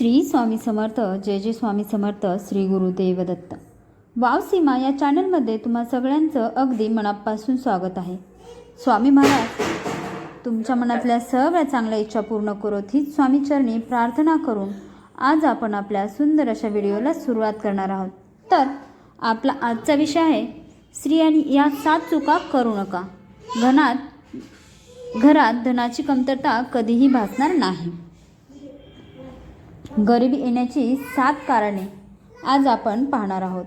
श्री स्वामी समर्थ जय जय स्वामी समर्थ श्री गुरुदेव दत्त वाव सीमा या चॅनलमध्ये तुम्हा सगळ्यांचं अगदी मनापासून स्वागत आहे. स्वामी महाराज तुमच्या मनातल्या सगळ्या चांगल्या इच्छा पूर्ण करोत हीच स्वामीचरणी प्रार्थना करून आज आपण आपल्या सुंदर अशा व्हिडिओला सुरुवात करणार आहोत. तर आपला आजचा विषय आहे स्त्रियांनी या सात चुका करू नका. घनात घरात धनाची कमतरता कधीही भासणार नाही. गरिबी येण्याची सात कारणे आज आपण पाहणार आहोत.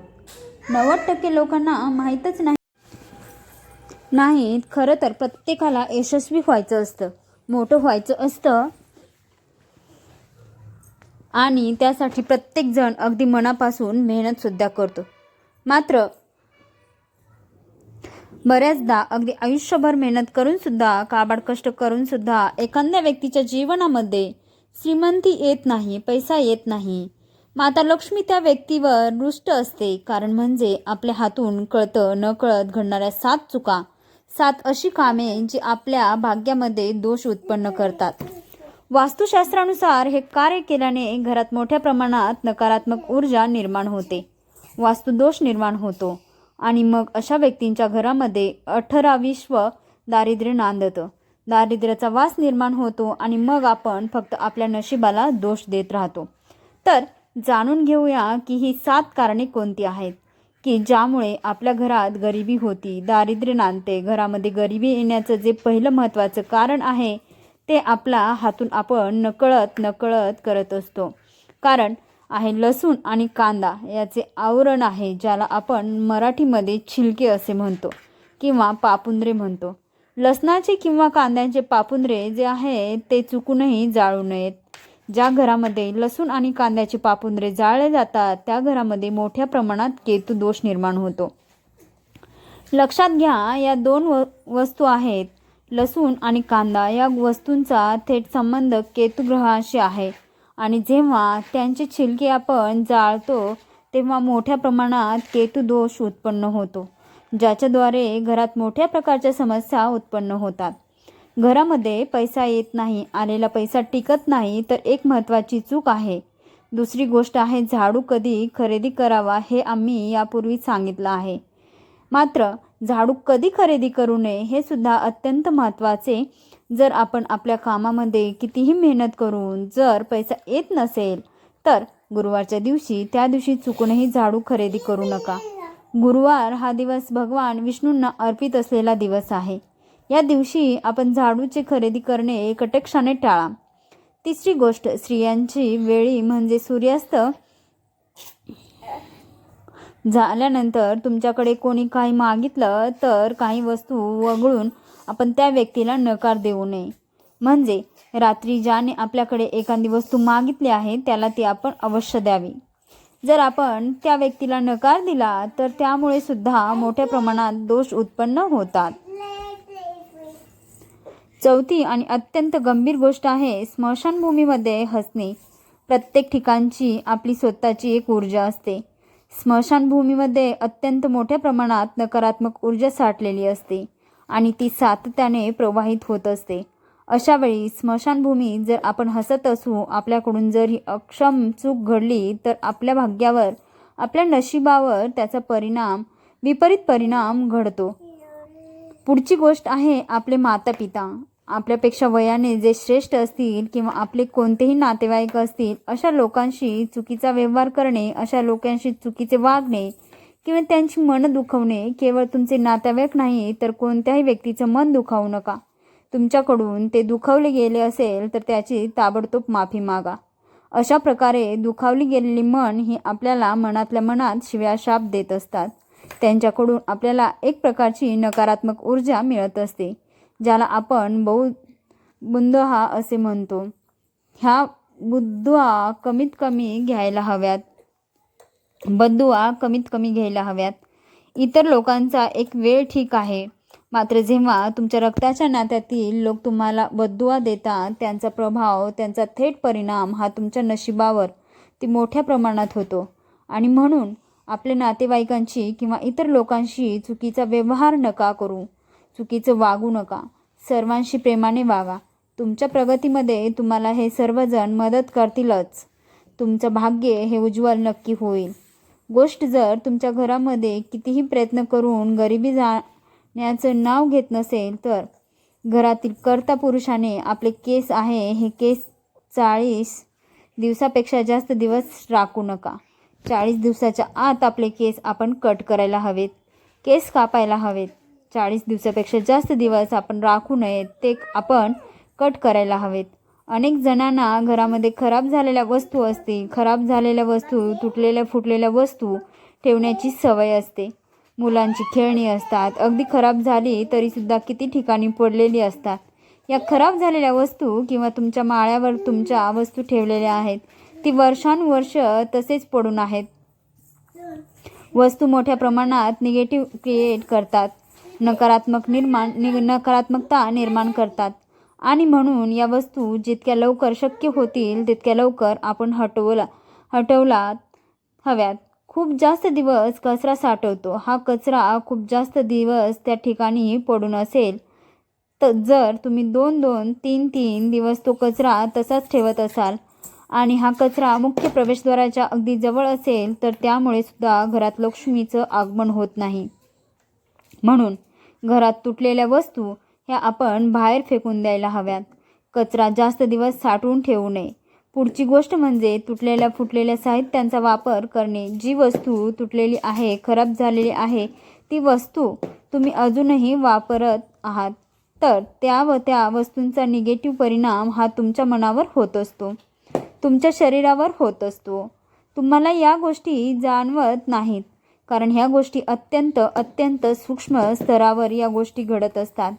नव्वद टक्के लोकांना माहीतच नाही. नाहीत खरं तर प्रत्येकाला यशस्वी व्हायचं असतं मोठं व्हायचं असतं. आणि त्यासाठी प्रत्येकजण अगदी मनापासून मेहनतसुद्धा करतो. मात्र बऱ्याचदा अगदी आयुष्यभर मेहनत करूनसुद्धा काबाड कष्ट करूनसुद्धा एखाद्या व्यक्तीच्या जीवनामध्ये श्रीमंती येत नाही पैसा येत नाही. माता लक्ष्मी त्या व्यक्तीवर रुष्ट असते. कारण म्हणजे आपल्या हातून कळतं न कळत घडणाऱ्या सात चुका. सात अशी कामे जी आपल्या भाग्यामध्ये दोष उत्पन्न करतात. वास्तुशास्त्रानुसार हे कार्य केल्याने घरात मोठ्या प्रमाणात नकारात्मक ऊर्जा निर्माण होते. वास्तुदोष निर्माण होतो. आणि मग अशा व्यक्तींच्या घरामध्ये अठरा विश्व दारिद्र्य नांदतं. दारिद्र्याचा वास निर्माण होतो आणि मग आपण फक्त आपल्या नशिबाला दोष देत राहतो. तर जाणून घेऊया की ही सात कारणे कोणती आहेत की ज्यामुळे आपल्या घरात गरिबी होती दारिद्र्य नांदते घरामध्ये गरिबी येण्याचं जे पहिलं महत्त्वाचं कारण आहे ते आपला हातून आपण नकळत नकळत करत असतो. कारण आहे लसूण आणि कांदा याचे आवरण आहे ज्याला आपण मराठीमध्ये छिलके असे म्हणतो किंवा पापुंद्रे म्हणतो. लसणाचे किंवा कांद्यांचे पापुंद्रे जे आहे ते चुकूनही जाळू नयेत. ज्या घरामध्ये लसूण आणि कांद्याचे पापुंद्रे जाळले जातात त्या घरामध्ये मोठ्या प्रमाणात केतू दोष निर्माण होतो. लक्षात घ्या या दोन व वस्तू आहेत. लसूण आणि कांदा या वस्तूंचा थेट संबंध केतू ग्रहाशी आहे. आणि जेव्हा त्यांचे छिलके आपण जाळतो तेव्हा मोठ्या प्रमाणात केतू दोष उत्पन्न होतो. ज्याच्याद्वारे घरात मोठ्या प्रकारच्या समस्या उत्पन्न होतात. घरामध्ये पैसा येत नाही आलेला पैसा टिकत नाही तर एक महत्त्वाची चूक आहे. दुसरी गोष्ट आहे झाडू कधी खरेदी करावा हे आम्ही यापूर्वी सांगितलं आहे. मात्र झाडू कधी खरेदी करू नये हे सुद्धा अत्यंत महत्त्वाचे. जर आपण आपल्या कामामध्ये कितीही मेहनत करून जर पैसा येत नसेल तर गुरुवारच्या दिवशी त्या दिवशी चुकूनही झाडू खरेदी करू नका. गुरुवार हा दिवस भगवान विष्णूंना अर्पित असलेला दिवस आहे. या दिवशी आपण झाडूचे खरेदी करणे कटक्षाने टाळा. तिसरी गोष्ट स्त्रियांची वेळी म्हणजे सूर्यास्त झाल्यानंतर तुमच्याकडे कोणी काही मागितलं तर काही वस्तू वगळून आपण त्या व्यक्तीला नकार देऊ नये. म्हणजे रात्री ज्याने आपल्याकडे एखादी वस्तू मागितली आहे त्याला ती आपण अवश्य द्यावी. जर आपण त्या व्यक्तीला नकार दिला तर त्यामुळे सुद्धा मोठ्या प्रमाणात दोष उत्पन्न होतात. चौथी आणि अत्यंत गंभीर गोष्ट आहे स्मशानभूमीमध्ये हसणे. प्रत्येक ठिकाणची आपली स्वतःची एक ऊर्जा असते. स्मशानभूमीमध्ये अत्यंत मोठ्या प्रमाणात नकारात्मक ऊर्जा साठलेली असते आणि ती सातत्याने प्रवाहित होत असते. अशावेळी स्मशानभूमीत जर आपण हसत असू आपल्याकडून जर ही अक्षम चूक घडली तर आपल्या भाग्यावर आपल्या नशिबावर त्याचा परिणाम विपरीत परिणाम घडतो. पुढची गोष्ट आहे आपले माता पिता आपल्यापेक्षा वयाने जे श्रेष्ठ असतील किंवा आपले कोणतेही नातेवाईक असतील अशा लोकांशी चुकीचा व्यवहार करणे अशा लोकांशी चुकीचे वागणे किंवा त्यांची मन दुखवणे केवळ तुमचे नातेवाईक नाही तर कोणत्याही व्यक्तीचं मन दुखावू नका. तुमच्याकडून ते दुखावले गेले असेल तर त्याची ताबडतोब माफी मागा. अशा प्रकारे दुखावली गेलेली मन ही आपल्याला मनातल्या मनात शिव्या शाप देत असतात. त्यांच्याकडून आपल्याला एक प्रकारची नकारात्मक ऊर्जा मिळत असते ज्याला आपण बहु बुंदहा असे म्हणतो. ह्या बुद्धुआ कमीत कमी घ्यायला हव्यात. बद्दुआ कमीत कमी घ्यायला हव्यात. इतर लोकांचा एक वेळ ठीक आहे. मात्र जेव्हा तुमच्या रक्ताच्या नात्यातील लोक तुम्हाला बद्दुआ देतात त्यांचा प्रभाव त्यांचा थेट परिणाम हा तुमच्या नशिबावर ती मोठ्या प्रमाणात होतो. आणि म्हणून आपल्या नातेवाईकांशी किंवा इतर लोकांशी चुकीचा व्यवहार नका करू. चुकीचं वागू नका. सर्वांशी प्रेमाने वागा. तुमच्या प्रगतीमध्ये तुम्हाला हे सर्वजण मदत करतीलच. तुमचं भाग्य हे उज्ज्वल नक्की होईल. गोष्ट जर तुमच्या घरामध्ये कितीही प्रयत्न करून गरिबी जा याचं नाव घेत नसेल तर घरातील कर्ता पुरुषाने आपले केस आहे हे केस चाळीस दिवसापेक्षा जास्त दिवस राखू नका. चाळीस दिवसाच्या आत आपले केस आपण कट करायला हवेत केस कापायला हवेत. चाळीस दिवसापेक्षा जास्त दिवस आपण राखू नयेत ते आपण कट करायला हवेत. अनेक जणांना घरामध्ये खराब झालेल्या वस्तू असते खराब झालेल्या वस्तू तुटलेल्या फुटलेल्या वस्तू ठेवण्याची सवय असते. मुलांची खेळणी असतात. अगदी खराब झाली तरीसुद्धा किती ठिकाणी पडलेली असतात. या खराब झालेल्या वस्तू किंवा तुमच्या माळ्यावर तुमच्या वस्तू ठेवलेल्या आहेत. ती वर्षानुवर्ष तसेच पडून आहेत. वस्तू मोठ्या प्रमाणात निगेटिव्ह क्रिएट करतात. नकारात्मक निर्माण नि नकारात्मकता निर्माण करतात. आणि म्हणून या वस्तू जितक्या लवकर शक्य होतील तितक्या लवकर आपण हटवला हटवला हव्यात. खूप जास्त दिवस कचरा साठवतो. हा कचरा खूप जास्त दिवस त्या ठिकाणी पडून असेल तर जर तुम्ही दोन दोन तीन तीन दिवस तो कचरा तसाच ठेवत असाल आणि हा कचरा मुख्य प्रवेशद्वाराच्या अगदी जवळ असेल तर त्यामुळे सुद्धा घरात लक्ष्मीचं आगमन होत नाही. म्हणून घरात तुटलेल्या वस्तू ह्या आपण बाहेर फेकून द्यायला हव्यात. कचरा जास्त दिवस साठवून ठेवू नये. पुढची गोष्ट म्हणजे तुटलेल्या फुटलेल्या साहित्यांचा वापर करणे. जी वस्तू तुटलेली आहे खराब झालेली आहे ती वस्तू तुम्ही अजूनही वापरत आहात. तर त्या व त्या वस्तूंचा निगेटिव्ह परिणाम हा तुमच्या मनावर होत असतो. तुमच्या शरीरावर होत असतो. तुम्हाला या गोष्टी जाणवत नाहीत. कारण ह्या गोष्टी अत्यंत अत्यंत सूक्ष्म स्तरावर या गोष्टी घडत असतात.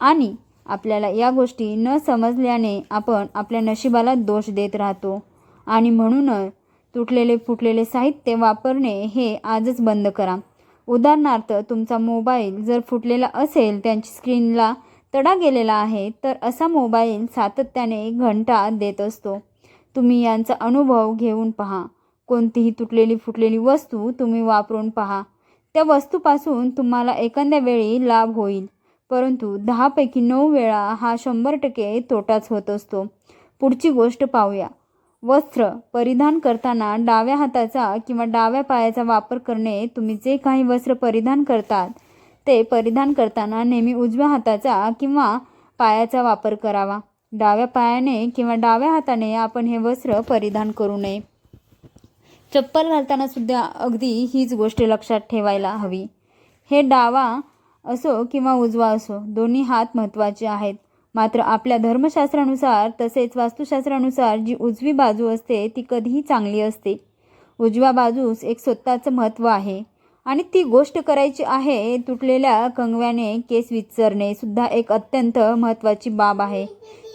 आणि आपल्याला या गोष्टी न समजल्याने आपण आपल्या नशिबाला दोष देत राहतो. आणि म्हणूनच तुटलेले फुटलेले साहित्य वापरणे हे आजच बंद करा. उदाहरणार्थ तुमचा मोबाईल जर फुटलेला असेल त्यांची स्क्रीनला तडा गेलेला आहे तर असा मोबाईल सातत्याने घंटा देत असतो. तुम्ही यांचा अनुभव घेऊन पहा. कोणतीही तुटलेली फुटलेली वस्तू तुम्ही वापरून पहा. त्या वस्तूपासून तुम्हाला एखाद्या वेळी लाभ होईल. परंतु दहापैकी नऊ वेळा हा शंभर टक्के तोटाच होत असतो. पुढची गोष्ट पाहूया. वस्त्र परिधान करताना डाव्या हाताचा किंवा डाव्या पायाचा वापर करणे तुम्ही जे काही वस्त्र परिधान करतात ते परिधान करताना नेहमी उजव्या हाताचा किंवा पायाचा वापर करावा. डाव्या पायाने किंवा डाव्या हाताने आपण हे वस्त्र परिधान करू नये. चप्पल घालताना सुद्धा अगदी हीच गोष्ट लक्षात ठेवायला हवी. हे डावा असो किंवा उजवा असो दोन्ही हात महत्त्वाचे आहेत. मात्र आपल्या धर्मशास्त्रानुसार तसेच वास्तुशास्त्रानुसार जी उजवी बाजू असते ती कधीही चांगली असते. उजव्या बाजूस एक स्वतःचं महत्त्व आहे आणि ती गोष्ट करायची आहे तुटलेल्या कंगव्याने केस विचरणे सुद्धा एक अत्यंत महत्त्वाची बाब आहे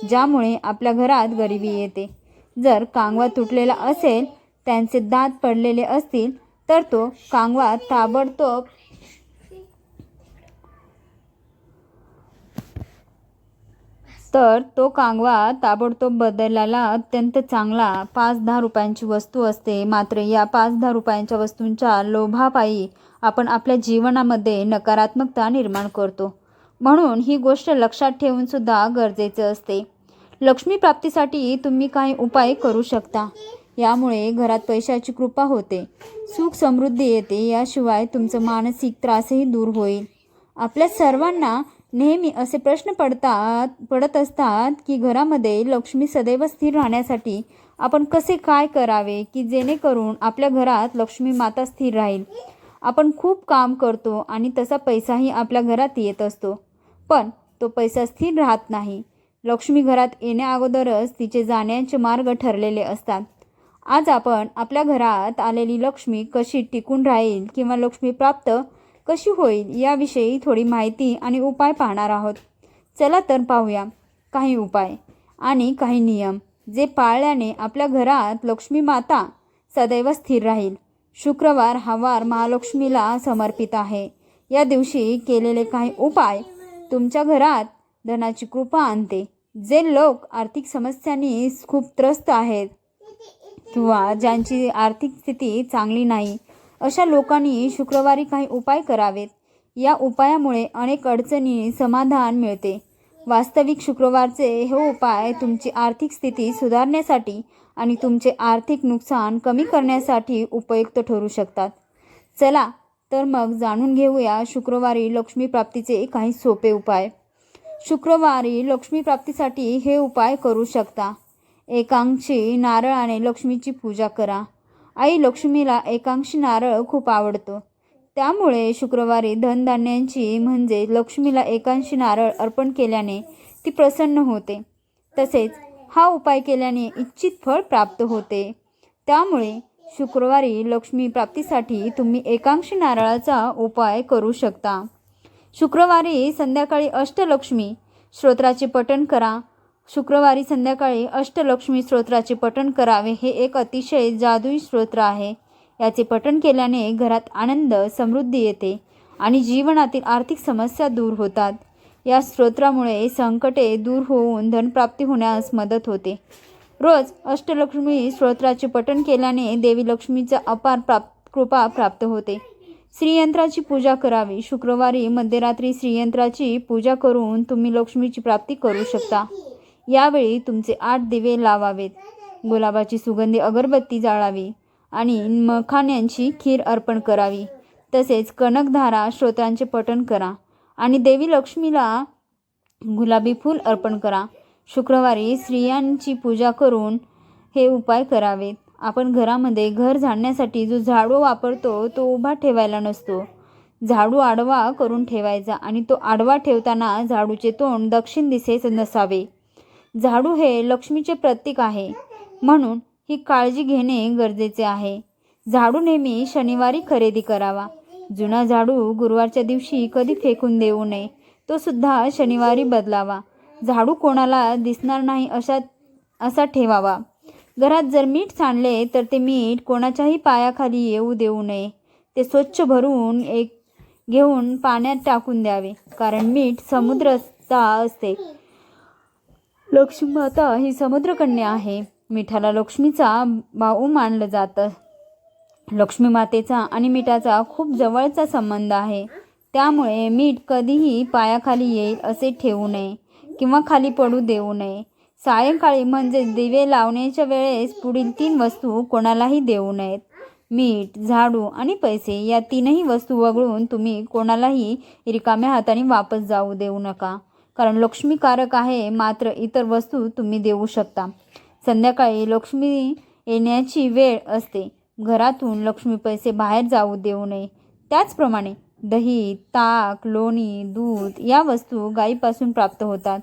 ज्यामुळे आपल्या घरात गरिबी येते. जर कांगवा तुटलेला असेल त्यांचे दात पडलेले असतील तर तो कांगवा ताबडतोब तर तो कांगवा ताबडतोब बदलायला अत्यंत चांगला पाच दहा रुपयांची वस्तू असते. मात्र या पाच दहा रुपयांच्या वस्तूंच्या लोभापायी आपण आपल्या जीवनामध्ये नकारात्मकता निर्माण करतो. म्हणून ही गोष्ट लक्षात ठेवून सुद्धा गरजेचं असते. लक्ष्मी प्राप्तीसाठी तुम्ही काही उपाय करू शकता. यामुळे घरात पैशाची कृपा होते. सुख समृद्धी येते. याशिवाय तुमचं मानसिक त्रासही दूर होईल. आपल्या सर्वांना नेहमी असे प्रश्न पडतात पडत असतात की घरामध्ये लक्ष्मी सदैव स्थिर राहण्यासाठी आपण कसे काय करावे की जेणेकरून आपल्या घरात लक्ष्मी माता स्थिर राहील? आपण खूप काम करतो आणि तसा पैसाही आपल्या घरात येत असतो. पण तो पैसा स्थिर राहत नाही. लक्ष्मी घरात येण्याअगोदरच तिचे जाण्याचे मार्ग ठरलेले असतात. आज आपण आपल्या घरात आलेली लक्ष्मी कशी टिकून राहील किंवा लक्ष्मी प्राप्त कशी होईल याविषयी थोडी माहिती आणि उपाय पाहणार आहोत. चला तर पाहूया. काही उपाय आणि काही नियम. जे पाळल्याने आपल्या घरात लक्ष्मी माता सदैव स्थिर राहील. शुक्रवार हा वार महालक्ष्मीला समर्पित आहे. या दिवशी केलेले काही उपाय तुमच्या घरात धनाची कृपा आणते. जे लोक आर्थिक समस्यांनी खूप त्रस्त आहेत किंवा ज्यांची आर्थिक स्थिती चांगली नाही अशा लोकांनी शुक्रवारी काही उपाय करावेत. या उपायामुळे अनेक अडचणी समाधान मिळते. वास्तविक शुक्रवारचे हे उपाय तुमची आर्थिक स्थिती सुधारण्यासाठी आणि तुमचे आर्थिक नुकसान कमी करण्यासाठी उपयुक्त ठरू शकतात. चला तर मग जाणून घेऊया शुक्रवारी लक्ष्मी प्राप्तीचे काही सोपे उपाय. शुक्रवारी लक्ष्मी प्राप्तीसाठी हे उपाय करू शकता. एकांशी नारळाने लक्ष्मीची पूजा करा. आई लक्ष्मीला एकांशी नारळ खूप आवडतो. त्यामुळे शुक्रवारी धनधान्यांची म्हणजे लक्ष्मीला एकांशी नारळ अर्पण केल्याने ती प्रसन्न होते. तसेच हा उपाय केल्याने इच्छित फळ प्राप्त होते. त्यामुळे शुक्रवारी लक्ष्मी प्राप्तीसाठी तुम्ही एकांशी नारळाचा उपाय करू शकता. शुक्रवारी संध्याकाळी अष्टलक्ष्मी स्तोत्राचे पठण करा. शुक्रवारी संध्याकाळी अष्टलक्ष्मी स्तोत्राचे पठण करावे हे एक अतिशय जादुई स्तोत्र आहे. याचे पठण केल्याने घरात आनंद समृद्धी येते आणि जीवनातील आर्थिक समस्या दूर होतात. या स्तोत्रामुळे संकटे दूर होऊन धनप्राप्ती होण्यास मदत होते. रोज अष्टलक्ष्मी स्तोत्राचे पठण केल्याने देवी लक्ष्मीचा अपार प्राप्त कृपा प्राप्त होते. श्रीयंत्राची पूजा करावी. शुक्रवारी मध्यरात्री श्रीयंत्राची पूजा करून तुम्ही लक्ष्मीची प्राप्ती करू शकता. यावेळी तुमचे आठ दिवे लावावेत. गुलाबाची सुगंधी अगरबत्ती जाळावी आणि मखाण्यांची खीर अर्पण करावी. तसेच कनकधारा श्रोतांचे पठण करा आणि देवी लक्ष्मीला गुलाबी फूल अर्पण करा. शुक्रवारी स्त्रियांची पूजा करून हे उपाय करावेत. आपण घरामध्ये घर झाडण्यासाठी जो झाडू वापरतो तो उभा ठेवायला नसतो. झाडू आडवा करून ठेवायचा आणि तो आडवा ठेवताना झाडूचे तोंड दक्षिण दिशेस नसावे. झाडू हे लक्ष्मीचे प्रतीक आहे. म्हणून ही काळजी घेणे गरजेचे आहे. झाडू नेहमी शनिवारी खरेदी करावा. जुना झाडू गुरुवारच्या दिवशी कधी फेकून देऊ नये तो सुद्धा शनिवारी बदलावा. झाडू कोणाला दिसणार नाही अशा असा ठेवावा. घरात जर मीठ सांडले तर ते मीठ कोणाच्याही पायाखाली येऊ देऊ नये. ते स्वच्छ भरून एक घेऊन पाण्यात टाकून द्यावे. कारण मीठ समुद्रस्था असते. लक्ष्मी माता ही समुद्रकन्या आहे. मिठाला लक्ष्मीचा भाऊ मानलं जातं. लक्ष्मी मातेचा आणि मिठाचा खूप जवळचा संबंध आहे. त्यामुळे मीठ कधीही पायाखाली येईल असे ठेवू नये किंवा खाली पडू देऊ नये. सायंकाळी म्हणजे दिवे लावण्याच्या वेळेस पुढील तीन वस्तू कोणालाही देऊ नयेत. मीठ झाडू आणि पैसे या तीनही वस्तू वगळून तुम्ही कोणालाही रिकाम्या हाताने वापस जाऊ देऊ नका. कारण लक्ष्मीकारक आहे मात्र इतर वस्तू तुम्ही देऊ शकता. संध्याकाळी लक्ष्मी येण्याची वेळ असते. घरातून लक्ष्मी पैसे बाहेर जाऊ देऊ नये. त्याचप्रमाणे दही ताक लोणी दूध या वस्तू गायीपासून प्राप्त होतात.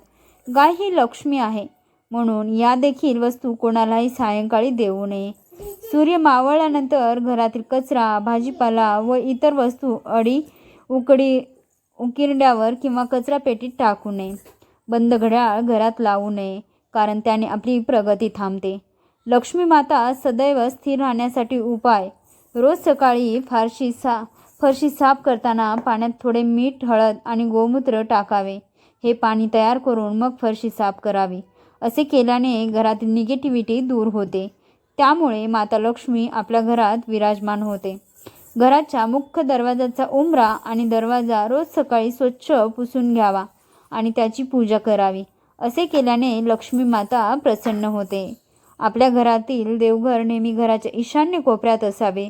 गाय ही लक्ष्मी आहे म्हणून या देखील वस्तू कोणालाही सायंकाळी देऊ नये. सूर्य मावळल्यानंतर घरातील कचरा भाजीपाला व इतर वस्तू अडी उकडी उकिरड्यावर किंवा कचरा पेटीत टाकू नये. बंद घड्याळ घरात लावू नये कारण त्याने आपली प्रगती थांबते. लक्ष्मी माता सदैव स्थिर राहण्यासाठी उपाय. रोज सकाळी फारशी सा फरशी साफ करताना पाण्यात थोडे मीठ हळद आणि गोमूत्र टाकावे. हे पाणी तयार करून मग फरशी साफ करावी. असे केल्याने घरातील निगेटिव्हिटी दूर होते. त्यामुळे माता लक्ष्मी आपल्या घरात विराजमान होते. घराच्या मुख्य दरवाजाचा उंबरा आणि दरवाजा रोज सकाळी स्वच्छ पुसून घ्यावा आणि त्याची पूजा करावी. असे केल्याने लक्ष्मी माता प्रसन्न होते. आपल्या घरातील देवघर नेहमी घराच्या ईशान्य कोपऱ्यात असावे.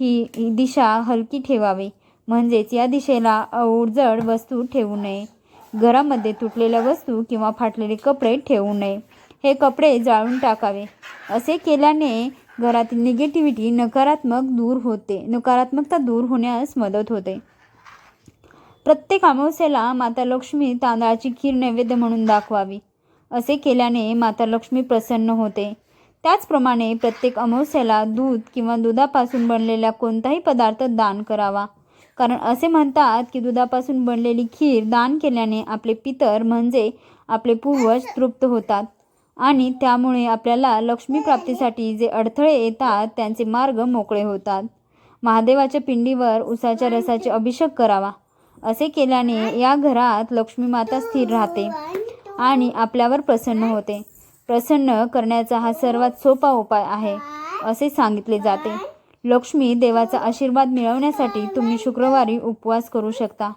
ही ही दिशा हलकी ठेवावी. म्हणजेच या दिशेला अवजड वस्तू ठेवू नये. घरामध्ये तुटलेल्या वस्तू किंवा फाटलेले कपडे ठेवू नये. हे कपडे जाळून टाकावे. असे केल्याने घरातील निगेटिव्हिटी नकारात्मक दूर होते. नकारात्मकता दूर होण्यास मदत होते. प्रत्येक अमावस्येला माता लक्ष्मी तांदळाची खीर नैवेद्य म्हणून दाखवावी. असे केल्याने माता लक्ष्मी प्रसन्न होते. त्याचप्रमाणे प्रत्येक अमावस्याला दूध किंवा दुधापासून बनलेला कोणताही पदार्थ दान करावा. कारण असे म्हणतात की दुधापासून बनलेली खीर दान केल्याने आपले पितर म्हणजे आपले पूर्वज तृप्त होतात. आणि त्यामुळे आपल्याला लक्ष्मी प्राप्तीसाठी जे अडथळे येतात त्यांचे मार्ग मोकळे होतात. महादेवाच्या पिंडीवर उसाच्या रसाचे अभिषेक करावा. असे केल्याने या घरात लक्ष्मी माता स्थिर राहते आणि आपल्यावर प्रसन्न होते. प्रसन्न करण्याचा हा सर्वात सोपा उपाय आहे असे सांगितले जाते. लक्ष्मी देवाचा आशीर्वाद मिळवण्यासाठी तुम्ही शुक्रवारी उपवास करू शकता.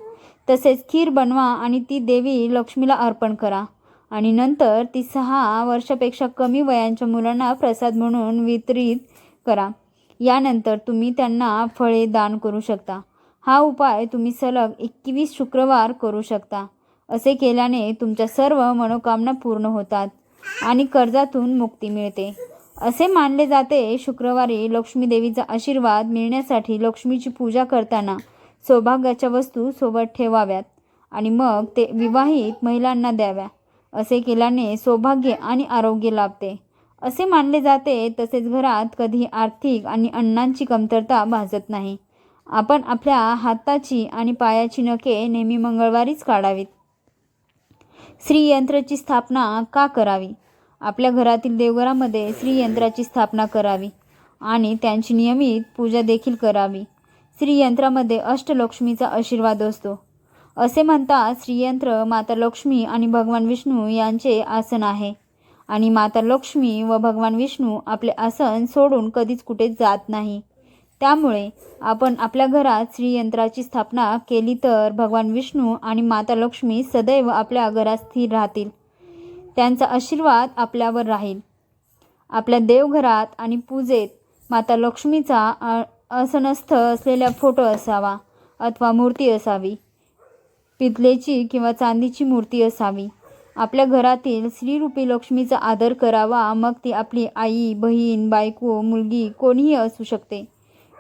तसेच खीर बनवा आणि ती देवी लक्ष्मीला अर्पण करा. आणि नंतर ती सहा वर्षापेक्षा कमी वयांच्या मुलांना प्रसाद म्हणून वितरित करा. यानंतर तुम्ही त्यांना फळे दान करू शकता. हा उपाय तुम्ही सलग एकवीस शुक्रवार करू शकता. असे केल्याने तुमच्या सर्व मनोकामना पूर्ण होतात आणि कर्जातून मुक्ती मिळते. असे मानले जाते शुक्रवारी लक्ष्मी देवीचा आशीर्वाद मिळण्यासाठी लक्ष्मीची पूजा करताना सौभाग्याच्या वस्तू सोबत ठेवाव्यात आणि मग ते विवाहित महिलांना द्याव्या. असे केल्याने सौभाग्य आणि आरोग्य लाभते. असे मानले जाते तसेच घरात कधी आर्थिक आणि अन्नांची कमतरता भासत नाही. आपण आपल्या हाताची आणि पायाची नखे नेहमी मंगळवारीच काढावीत. श्रीयंत्राची स्थापना का करावी? आपल्या घरातील देवघरामध्ये श्रीयंत्राची स्थापना करावी आणि त्यांची नियमित पूजा देखील करावी. श्रीयंत्रामध्ये अष्टलक्ष्मीचा आशीर्वाद असतो. असे म्हणतात श्रीयंत्र माता लक्ष्मी आणि भगवान विष्णू यांचे आसन आहे. आणि माता लक्ष्मी व भगवान विष्णू आपले आसन सोडून कधीच कुठे जात नाही. त्यामुळे आपण आपल्या घरात श्रीयंत्राची स्थापना केली तर भगवान विष्णू आणि माता लक्ष्मी सदैव आपल्या घरात स्थिर राहतील. त्यांचा आशीर्वाद आपल्यावर राहील. आपल्या देवघरात आणि पूजेत माता लक्ष्मीचा अ- आसनस्थ असलेला फोटो असावा अथवा मूर्ती असावी. पितलेची किंवा चांदीची मूर्ती असावी. आपल्या घरातील स्त्रीरूपी लक्ष्मीचा आदर करावा मग ती आपली आई बहीण बायको मुलगी कोणीही असू शकते.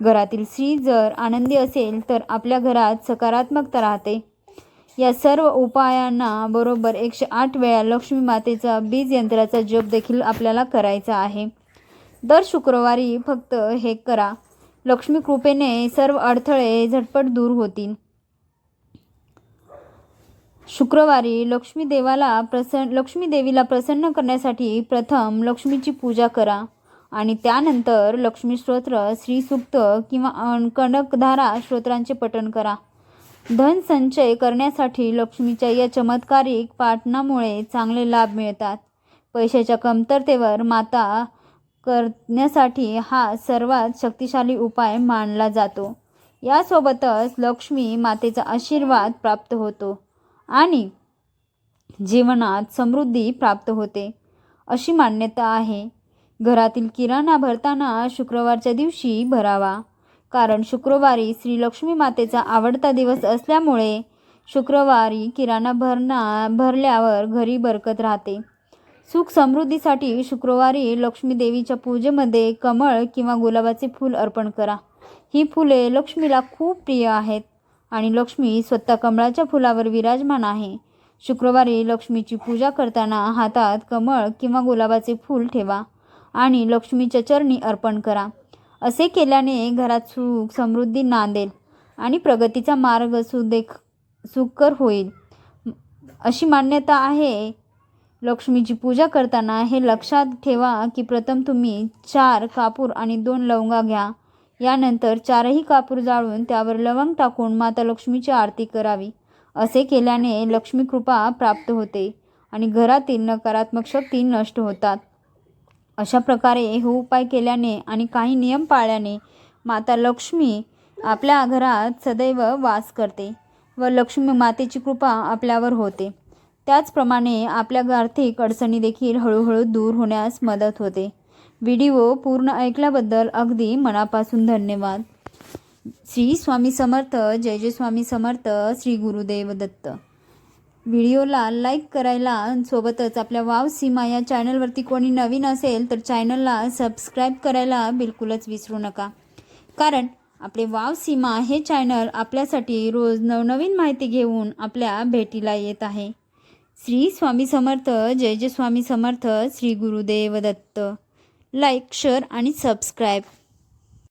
घरातील स्त्री जर आनंदी असेल तर आपल्या घरात सकारात्मकता राहते. या सर्व उपायांना बरोबर एकशे आठ वेळा लक्ष्मी मातेचा बीज यंत्राचा जप देखील आपल्याला करायचा आहे. दर शुक्रवारी फक्त हे करा. लक्ष्मी कृपेने सर्व अडथळे झटपट दूर होतील. शुक्रवारी लक्ष्मी देवाला प्रसन्न लक्ष्मी देवीला प्रसन्न करण्यासाठी प्रथम लक्ष्मीची पूजा करा. आणि त्यानंतर लक्ष्मी स्तोत्र श्रीसूक्त किंवा कणकधारा स्तोत्रांचे पठण करा. धन संचय करण्यासाठी लक्ष्मीच्या या चमत्कारिक पाठणामुळे चांगले लाभ मिळतात. पैशाच्या कमतरतेवर माता करण्यासाठी हा सर्वात शक्तिशाली उपाय मानला जातो. यासोबतच लक्ष्मी मातेचा आशीर्वाद प्राप्त होतो. आणि जीवनात समृद्धी प्राप्त होते. अशी मान्यता आहे. घरातील किराणा भरताना शुक्रवारच्या दिवशी भरावा. कारण शुक्रवारी श्री लक्ष्मी मातेचा आवडता दिवस असल्यामुळे शुक्रवारी किराणा भरणा भरल्यावर घरी बरकत राहते. सुख समृद्धीसाठी शुक्रवारी लक्ष्मी देवीच्या पूजेमध्ये कमळ किंवा गुलाबाचे फूल अर्पण करा. ही फुले लक्ष्मीला खूप प्रिय आहेत. आणि लक्ष्मी स्वतः कमळाच्या फुलावर विराजमान आहे. शुक्रवारी लक्ष्मीची पूजा करताना हातात कमळ किंवा गुलाबाचे फूल ठेवा आणि लक्ष्मीच्या चरणी अर्पण करा. असे केल्याने घरात सुख समृद्धी नांदेल आणि प्रगतीचा मार्ग सुदेख सुकर होईल. अशी मान्यता आहे. लक्ष्मीची पूजा करताना हे लक्षात ठेवा की प्रथम तुम्ही चार कापूर आणि दोन लवंगा घ्या. यानंतर चारही कापूर जाळून त्यावर लवंग टाकून माता लक्ष्मीची आरती करावी असे केल्याने लक्ष्मी कृपा प्राप्त होते आणि घरातील नकारात्मक शक्ती नष्ट होतात. अशा प्रकारे हे उपाय केल्याने आणि काही नियम पाळल्याने माता लक्ष्मी आपल्या घरात सदैव वास करते व लक्ष्मी मातेची कृपा आपल्यावर होते. त्याचप्रमाणे आपल्या आर्थिक अडचणी देखील हळूहळू दूर होण्यास मदत होते. व्हिडिओ पूर्ण ऐकल्याबद्दल अगदी मनापासून धन्यवाद. श्री स्वामी समर्थ जय जय स्वामी समर्थ श्री गुरुदेव दत्त. व्हिडिओला लाईक करायला सोबतच आपल्या वाव सीमा या चॅनलवरती कोणी नवीन असेल तर चॅनलला सबस्क्राईब करायला बिलकुलच विसरू नका. कारण आपले वाव सीमा हे चॅनल आपल्यासाठी रोज नवनवीन माहिती घेऊन आपल्या भेटीला येत आहे. श्री स्वामी समर्थ जय जय स्वामी समर्थ श्री गुरुदेव दत्त. लाईक शेअर आणि सबस्क्राईब.